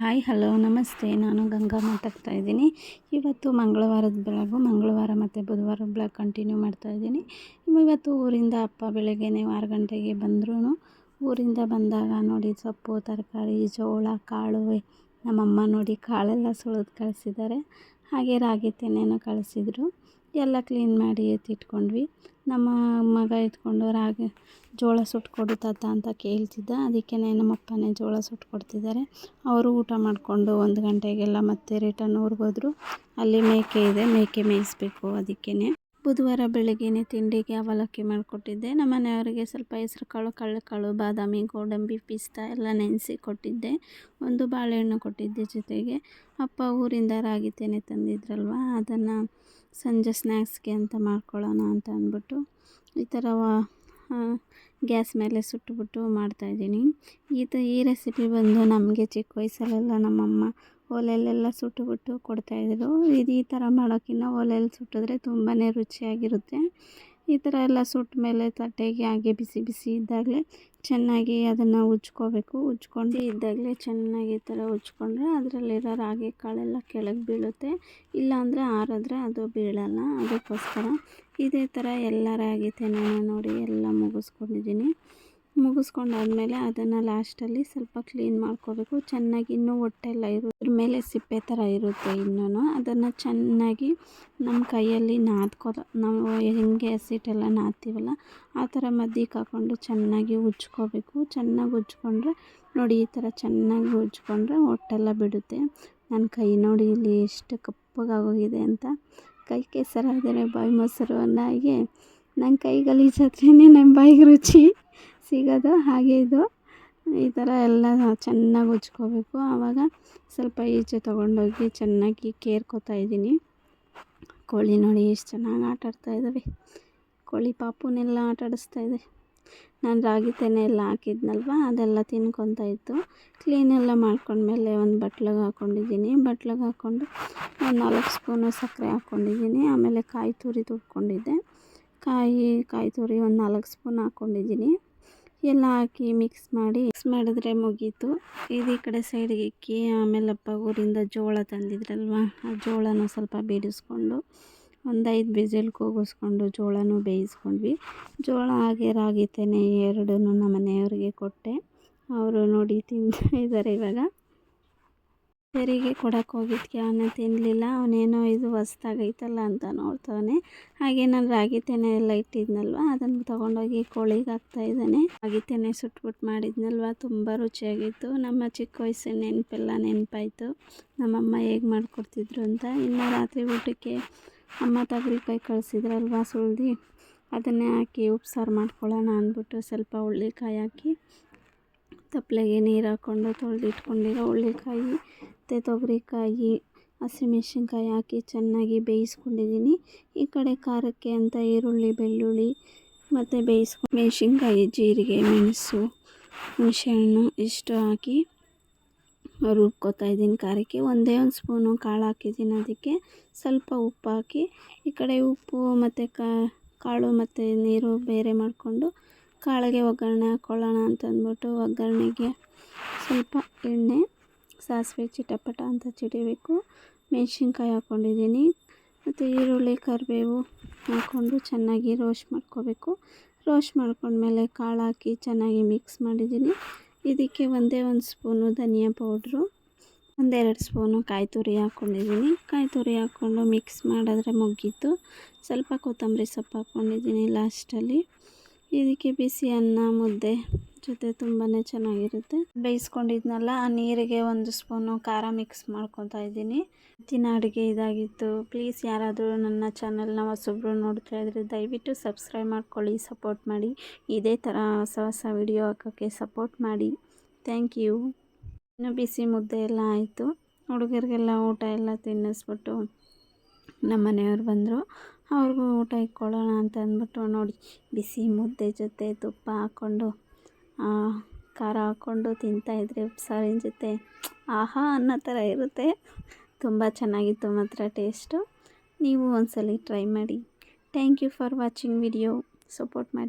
Hi, hello, ನಮಸ್ತೆ. ನಾನು ಗಂಗಾ ಮಾತಾಡ್ತಾ ಇದ್ದೀನಿ. ಇವತ್ತು ಮಂಗಳವಾರದ ಬೆಳಗು, ಮಂಗಳವಾರ ಮತ್ತು ಬುಧವಾರ ಬ್ಲಾಗ್ ಕಂಟಿನ್ಯೂ ಮಾಡ್ತಾ ಇದ್ದೀನಿ. ಇವತ್ತು ಊರಿಂದ ಅಪ್ಪ ಬೆಳಗ್ಗೆನೇ ಆರು ಗಂಟೆಗೆ ಬಂದ್ರೂ ಊರಿಂದ ಬಂದಾಗ ನೋಡಿ ಸೊಪ್ಪು, ತರಕಾರಿ, ಜೋಳ ಕಾಳು ನಮ್ಮಮ್ಮ ನೋಡಿ ಕಾಳೆಲ್ಲ ಸುಳಿದು ಕಳಿಸಿದ್ದಾರೆ. ಹಾಗೆ ರಾಗಿ ತೆನೆನ ಕಳಿಸಿದ್ರು. ಎಲ್ಲ ಕ್ಲೀನ್ ಮಾಡಿ ಎತ್ತಿಟ್ಕೊಂಡ್ವಿ. ನಮ್ಮ ಮಗ ಎತ್ಕೊಂಡು ರಾಗಿ ಜೋಳ ಸುಟ್ಕೊಡು ತಾತ ಅಂತ ಕೇಳ್ತಿದ್ದ. ಅದಕ್ಕೆ ನಮ್ಮಪ್ಪನೇ ಜೋಳ ಸುಟ್ಕೊಡ್ತಿದ್ದಾರೆ. ಅವರು ಊಟ ಮಾಡಿಕೊಂಡು ಒಂದು ಗಂಟೆಗೆಲ್ಲ ಮತ್ತೆ ರಿಟರ್ನ್ ಊರಿಗೋದ್ರು ಅಲ್ಲಿ ಮೇಕೆ ಇದೆ. ಮೇಕೆ ಮೇಯಿಸ್ಬೇಕು ಅದಕ್ಕೇ ಬುಧವಾರ ಬೆಳಗ್ಗೆನೇ ತಿಂಡಿಗೆ ಅವಲಕ್ಕಿ ಮಾಡಿಕೊಟ್ಟಿದ್ದೆ. ನಮ್ಮ ಮನೆಯವರಿಗೆ ಸ್ವಲ್ಪ ಹೆಸ್ರು ಕಾಳು ಕಳ್ಳೆಕಾಳು, ಬಾದಾಮಿ, ಗೋಡಂಬಿ, ಪಿಸ್ತಾ ಎಲ್ಲ ನೆನೆಸಿ ಕೊಟ್ಟಿದ್ದೆ. ಒಂದು ಬಾಳೆಹಣ್ಣು ಕೊಟ್ಟಿದ್ದೆ ಜೊತೆಗೆ. ಅಪ್ಪ ಊರಿಂದ ರಾಗಿ ತೆನೆ ತಂದಿದ್ರಲ್ವ? ಅದನ್ನು ಸಂಜೆ ಸ್ನ್ಯಾಕ್ಸ್ಗೆ ಅಂತ ಮಾಡ್ಕೊಳ್ಳೋಣ ಅಂತ ಅಂದ್ಬಿಟ್ಟು ಈ ಥರ ಗ್ಯಾಸ್ ಮೇಲೆ ಸುಟ್ಟುಬಿಟ್ಟು ಮಾಡ್ತಾಯಿದ್ದೀನಿ ತ ಈ ರೆಸಿಪಿ ಬಂದು ನಮಗೆ ಚಿಕ್ಕ ವಯಸ್ಸಲ್ಲೆಲ್ಲ ನಮ್ಮಮ್ಮ ಒಲೆಯಲ್ಲೆಲ್ಲ ಸುಟ್ಟುಬಿಟ್ಟು ಕೊಡ್ತಾಯಿದ್ರು. ಇದು ಈ ಥರ ಮಾಡೋಕ್ಕಿಂತ ಒಲೆಯಲ್ಲಿ ಸುಟ್ಟಿದ್ರೆ ತುಂಬಾ ರುಚಿಯಾಗಿರುತ್ತೆ. ಈ ಥರ ಎಲ್ಲ ಸುಟ್ಟ ಮೇಲೆ ತಟ್ಟೆಗೆ ಹಾಗೆ ಬಿಸಿ ಬಿಸಿ ಇದ್ದಾಗಲೇ ಚೆನ್ನಾಗಿ ಅದನ್ನು ಉಜ್ಕೋಬೇಕು. ಉಜ್ಕೊಂಡು ಇದ್ದಾಗಲೇ ಚೆನ್ನಾಗಿ ಈ ಥರ ಉಜ್ಕೊಂಡ್ರೆ ಅದರಲ್ಲಿರೋ ರಾಗಿ ಕಾಳೆಲ್ಲ ಕೆಳಗೆ ಬೀಳುತ್ತೆ. ಇಲ್ಲಾಂದರೆ ಆರಿದ್ರೆ ಅದು ಬೀಳಲ್ಲ. ಅದಕ್ಕೋಸ್ಕರ ಇದೇ ಥರ ಎಲ್ಲ ರಾಗಿ ತೆನೆನ ನೋಡಿ ಎಲ್ಲ ಮುಗಿಸ್ಕೊಂಡಿದ್ದೀನಿ. ಮುಗಿಸ್ಕೊಂಡಾದ್ಮೇಲೆ ಅದನ್ನು ಲಾಸ್ಟಲ್ಲಿ ಸ್ವಲ್ಪ ಕ್ಲೀನ್ ಮಾಡ್ಕೋಬೇಕು. ಚೆನ್ನಾಗಿ ಇನ್ನೂ ಹೊಟ್ಟೆಲ್ಲ ಇರೋದ್ರ ಮೇಲೆ ಸಿಪ್ಪೆ ಥರ ಇರುತ್ತೆ ಇನ್ನೂ ಅದನ್ನು ಚೆನ್ನಾಗಿ ನಮ್ಮ ಕೈಯಲ್ಲಿ ನಾದ್ಕೋ ನಾವು ಹೆಂಗೆ ಹಸಿಟ್ಟೆಲ್ಲ ನಾದ್ತೀವಲ್ಲ, ಆ ಥರ ಮದ್ದಿಗೆ ಹಾಕ್ಕೊಂಡು ಚೆನ್ನಾಗಿ ಉಜ್ಕೋಬೇಕು. ಚೆನ್ನಾಗಿ ಉಜ್ಕೊಂಡ್ರೆ ನೋಡಿ, ಈ ಥರ ಚೆನ್ನಾಗಿ ಉಜ್ಕೊಂಡ್ರೆ ಹೊಟ್ಟೆಲ್ಲ ಬಿಡುತ್ತೆ. ನನ್ನ ಕೈ ನೋಡಿ, ಇಲ್ಲಿ ಎಷ್ಟು ಕಪ್ಪಗಾಗೋಗಿದೆ ಅಂತ. ಕೈ ಕೆಸರಾದರೆ ಬಾಯಿ ಮೊಸರು ಅನ್ನೋ ಹಾಗೆ. ನನ್ನ ಕೈ ಗಲೀಜಾದ್ರೇ ನಮ್ಮ ಬಾಯಿಗೆ ರುಚಿ. ಸಿಗೋದು, ಹಾಗೆ ಇದು. ಈ ಥರ ಎಲ್ಲ ಚೆನ್ನಾಗಿ ಉಜ್ಕೋಬೇಕು. ಆವಾಗ ಸ್ವಲ್ಪ ಈಚೆ ತೊಗೊಂಡೋಗಿ ಚೆನ್ನಾಗಿ ಕೇರ್ಕೊತಾ ಇದ್ದೀನಿ. ಕೋಳಿ ನೋಡಿ ಎಷ್ಟು ಚೆನ್ನಾಗಿ ಆಟ ಆಡ್ತಾ ಇದ್ದಾವೆ ಕೋಳಿ ಪಾಪುನೆಲ್ಲ ಆಟ ಆಡಿಸ್ತಾ ಇದೆ. ನಾನು ರಾಗಿ ತೆನೆ ಎಲ್ಲ ಹಾಕಿದ್ನಲ್ವ, ಅದೆಲ್ಲ ತಿನ್ಕೊತಾ ಇತ್ತು. ಕ್ಲೀನೆಲ್ಲ ಮಾಡ್ಕೊಂಡ್ಮೇಲೆ ಒಂದು ಬಟ್ಲಿಗೆ ಹಾಕ್ಕೊಂಡಿದ್ದೀನಿ ಬಟ್ಲಿಗೆ ಹಾಕ್ಕೊಂಡು ಒಂದು ನಾಲ್ಕು ಸ್ಪೂನು ಸಕ್ಕರೆ ಹಾಕ್ಕೊಂಡಿದ್ದೀನಿ. ಆಮೇಲೆ ಕಾಯಿ ತುರಿ ತುರ್ಕೊಂಡಿದ್ದೆ ಕಾಯಿ ಕಾಯಿ ತುರಿ ಒಂದು ನಾಲ್ಕು ಸ್ಪೂನ್ ಹಾಕ್ಕೊಂಡಿದ್ದೀನಿ. ಎಲ್ಲ ಹಾಕಿ ಮಿಕ್ಸ್ ಮಾಡಿ ಮಿಕ್ಸ್ ಮಾಡಿದ್ರೆ ಮುಗೀತು. ಇದು ಈ ಕಡೆ ಸೈಡಿಗೆ ಇಕ್ಕಿ, ಆಮೇಲೆ ಅಪ್ಪ ಊರಿಂದ ಜೋಳ ತಂದಿದ್ರಲ್ವ, ಆ ಜೋಳನ ಸ್ವಲ್ಪ ಬೇಡಿಸ್ಕೊಂಡು, ಒಂದು ಐದು ಬಿಸಿಲ್ ಕೂಗಿಸ್ಕೊಂಡು ಜೋಳನೂ ಬೇಯಿಸ್ಕೊಂಡ್ವಿ. ಜೋಳ ಹಾಗೆ ರಾಗಿ ತೆನೆ ಎರಡೂ ನಮ್ಮ ಮನೆಯವ್ರಿಗೆ ಕೊಟ್ಟೆ. ಅವರು ನೋಡಿ ತಿಂತಾ ಇದ್ದಾರೆ ಇವಾಗ. ತೆರಿಗೆ ಕೊಡೋಕೆ ಹೋಗಿದ್ಕೆ, ಅವನೇ ತಿನ್ನಲಿಲ್ಲ ಅವನೇನೋ ಇದು ಹೊಸ್ದಾಗೈತಲ್ಲ ಅಂತ ನೋಡ್ತವನೆ. ಹಾಗೆ ನಾನು ರಾಗಿ ತೆನೆ ಎಲ್ಲ ಇಟ್ಟಿದ್ನಲ್ವ, ಅದನ್ನು ತೊಗೊಂಡೋಗಿ ಕೋಳಿಗೆ ಹಾಕ್ತಾ ಇದ್ದಾನೆ. ರಾಗಿ ತೆನೆ ಸುಟ್ಬಿಟ್ಟು ಮಾಡಿದ್ನಲ್ವ, ತುಂಬ ರುಚಿಯಾಗಿತ್ತು. ನಮ್ಮ ಚಿಕ್ಕ ವಯಸ್ಸಿನ ನೆನಪೆಲ್ಲ ನೆನಪಾಯಿತು. ನಮ್ಮಮ್ಮ ಹೇಗೆ ಮಾಡಿಕೊಡ್ತಿದ್ರು ಅಂತ. ಇನ್ನು ರಾತ್ರಿ ಊಟಕ್ಕೆ ಅಮ್ಮ ತೊಗರಿಕಾಯಿ ಕಳಿಸಿದ್ರಲ್ವ ಸುಳ್ದು, ಅದನ್ನೇ ಹಾಕಿ ಉಪ್ಸಾರು ಮಾಡ್ಕೊಳ್ಳೋಣ ಅಂದ್ಬಿಟ್ಟು ಸ್ವಲ್ಪ ಹುಳ್ಳಿಕಾಯಿ ಹಾಕಿ ತಪ್ಪಲೆಗೆ ನೀರು ಹಾಕ್ಕೊಂಡು ತೊಳೆದಿಟ್ಕೊಂಡಿರೋ ಹುಳ್ಳಿಕಾಯಿ ಮತ್ತು ತೊಗರಿಕಾಯಿ ಹಸಿಮೆಣ್ಸಿನ್ಕಾಯಿ ಹಾಕಿ ಚೆನ್ನಾಗಿ ಬೇಯಿಸ್ಕೊಂಡಿದ್ದೀನಿ. ಈ ಕಡೆ ಖಾರಕ್ಕೆ ಅಂತ ಈರುಳ್ಳಿ, ಬೆಳ್ಳುಳ್ಳಿ ಮತ್ತು ಬೇಯಿಸ್ಕೊಂಡು ಮೆಣ್ಸಿನ್ಕಾಯಿ, ಜೀರಿಗೆ, ಮೆಣಸು, ಹುಣಸೆಹಣ್ಣು ಇಷ್ಟು ಹಾಕಿ ರುಬ್ಕೋತಾ ಇದ್ದೀನಿ ಖಾರಕ್ಕೆ. ಒಂದೇ ಒಂದು ಸ್ಪೂನು ಕಾಳು ಹಾಕಿದ್ದೀನಿ ಅದಕ್ಕೆ. ಸ್ವಲ್ಪ ಉಪ್ಪು ಹಾಕಿ ಈ ಕಡೆ ಉಪ್ಪು ಮತ್ತು ಕಾಳು ಮತ್ತು ನೀರು ಬೇರೆ ಮಾಡಿಕೊಂಡು ಕಾಳಿಗೆ ಒಗ್ಗರಣೆ ಹಾಕ್ಕೊಳ್ಳೋಣ ಅಂತಂದ್ಬಿಟ್ಟು ಒಗ್ಗರಣೆಗೆ ಸ್ವಲ್ಪ ಎಣ್ಣೆ, ಸಾಸಿವೆ, ಚಿಟಪಟ ಅಂತ ಚಿಡಿಬೇಕು. ಮೆಣಸಿನ್ಕಾಯಿ ಹಾಕ್ಕೊಂಡಿದ್ದೀನಿ ಮತ್ತು ಈರುಳ್ಳಿ, ಕರಿಬೇವು ಹಾಕ್ಕೊಂಡು ಚೆನ್ನಾಗಿ ರೋಸ್ಟ್ ಮಾಡ್ಕೋಬೇಕು. ರೋಸ್ಟ್ ಮಾಡ್ಕೊಂಡ್ಮೇಲೆ ಕಾಳು ಹಾಕಿ ಚೆನ್ನಾಗಿ ಮಿಕ್ಸ್ ಮಾಡಿದ್ದೀನಿ. ಇದಕ್ಕೆ ಒಂದೇ ಒಂದು ಸ್ಪೂನು ಧನಿಯಾ ಪೌಡ್ರು, ಒಂದೆರಡು ಸ್ಪೂನು ಕಾಯಿ ತುರಿ ಹಾಕ್ಕೊಂಡಿದ್ದೀನಿ ಕಾಯಿ ತುರಿ ಹಾಕ್ಕೊಂಡು ಮಿಕ್ಸ್ ಮಾಡಿದ್ರೆ ಮುಗೀತು. ಸ್ವಲ್ಪ ಕೊತ್ತಂಬರಿ ಸೊಪ್ಪು ಹಾಕ್ಕೊಂಡಿದ್ದೀನಿ ಲಾಸ್ಟಲ್ಲಿ. ಇದಕ್ಕೆ ಬಿಸಿ ಅನ್ನ, ಮುದ್ದೆ ಜೊತೆ ತುಂಬಾ ಚೆನ್ನಾಗಿರುತ್ತೆ. ಬೇಯಿಸ್ಕೊಂಡಿದ್ನಲ್ಲ, ಆ ನೀರಿಗೆ ಒಂದು ಸ್ಪೂನು ಖಾರ ಮಿಕ್ಸ್ ಮಾಡ್ಕೊತಾ ಇದ್ದೀನಿ. ಇತ್ತಿನ ಅಡುಗೆ ಇದಾಗಿತ್ತು. ಪ್ಲೀಸ್ ಯಾರಾದರೂ ನನ್ನ ಚಾನಲ್ನ ಹೊಸೊಬ್ರು ನೋಡ್ತಾ ಇದ್ರೆ ದಯವಿಟ್ಟು ಸಬ್ಸ್ಕ್ರೈಬ್ ಮಾಡ್ಕೊಳ್ಳಿ ಸಪೋರ್ಟ್ ಮಾಡಿ. ಇದೇ ಥರ ಹೊಸ ಹೊಸ ವಿಡಿಯೋ ಹಾಕೋಕ್ಕೆ ಸಪೋರ್ಟ್ ಮಾಡಿ. ಥ್ಯಾಂಕ್ ಯು ಇನ್ನು ಬಿಸಿ ಮುದ್ದೆ ಎಲ್ಲ ಆಯಿತು. ಹುಡುಗರಿಗೆಲ್ಲ ಊಟ ಎಲ್ಲ ತಿನ್ನಿಸ್ಬಿಟ್ಟು ನಮ್ಮ ಮನೆಯವ್ರು ಬಂದರು. ಅವ್ರಿಗೂ ಊಟ ಇಕ್ಕೊಳ್ಳೋಣ ಅಂತ ಅಂದ್ಬಿಟ್ಟು ನೋಡಿ, ಬಿಸಿ ಮುದ್ದೆ ಜೊತೆ ತುಪ್ಪ ಹಾಕ್ಕೊಂಡು ಖಾರ ಹಾಕ್ಕೊಂಡು ತಿಂತಾಯಿದ್ರೆ ಉಪ್ಸಾರಿನ ಜೊತೆ, ಆಹಾ ಅನ್ನೋ ಥರ ಇರುತ್ತೆ. ತುಂಬ ಚೆನ್ನಾಗಿತ್ತು ಮಾತ್ರ ಟೇಸ್ಟು. ನೀವು ಒಂದ್ಸಲ ಟ್ರೈ ಮಾಡಿ. Thank you for watching video. Support ಮಾಡಿ.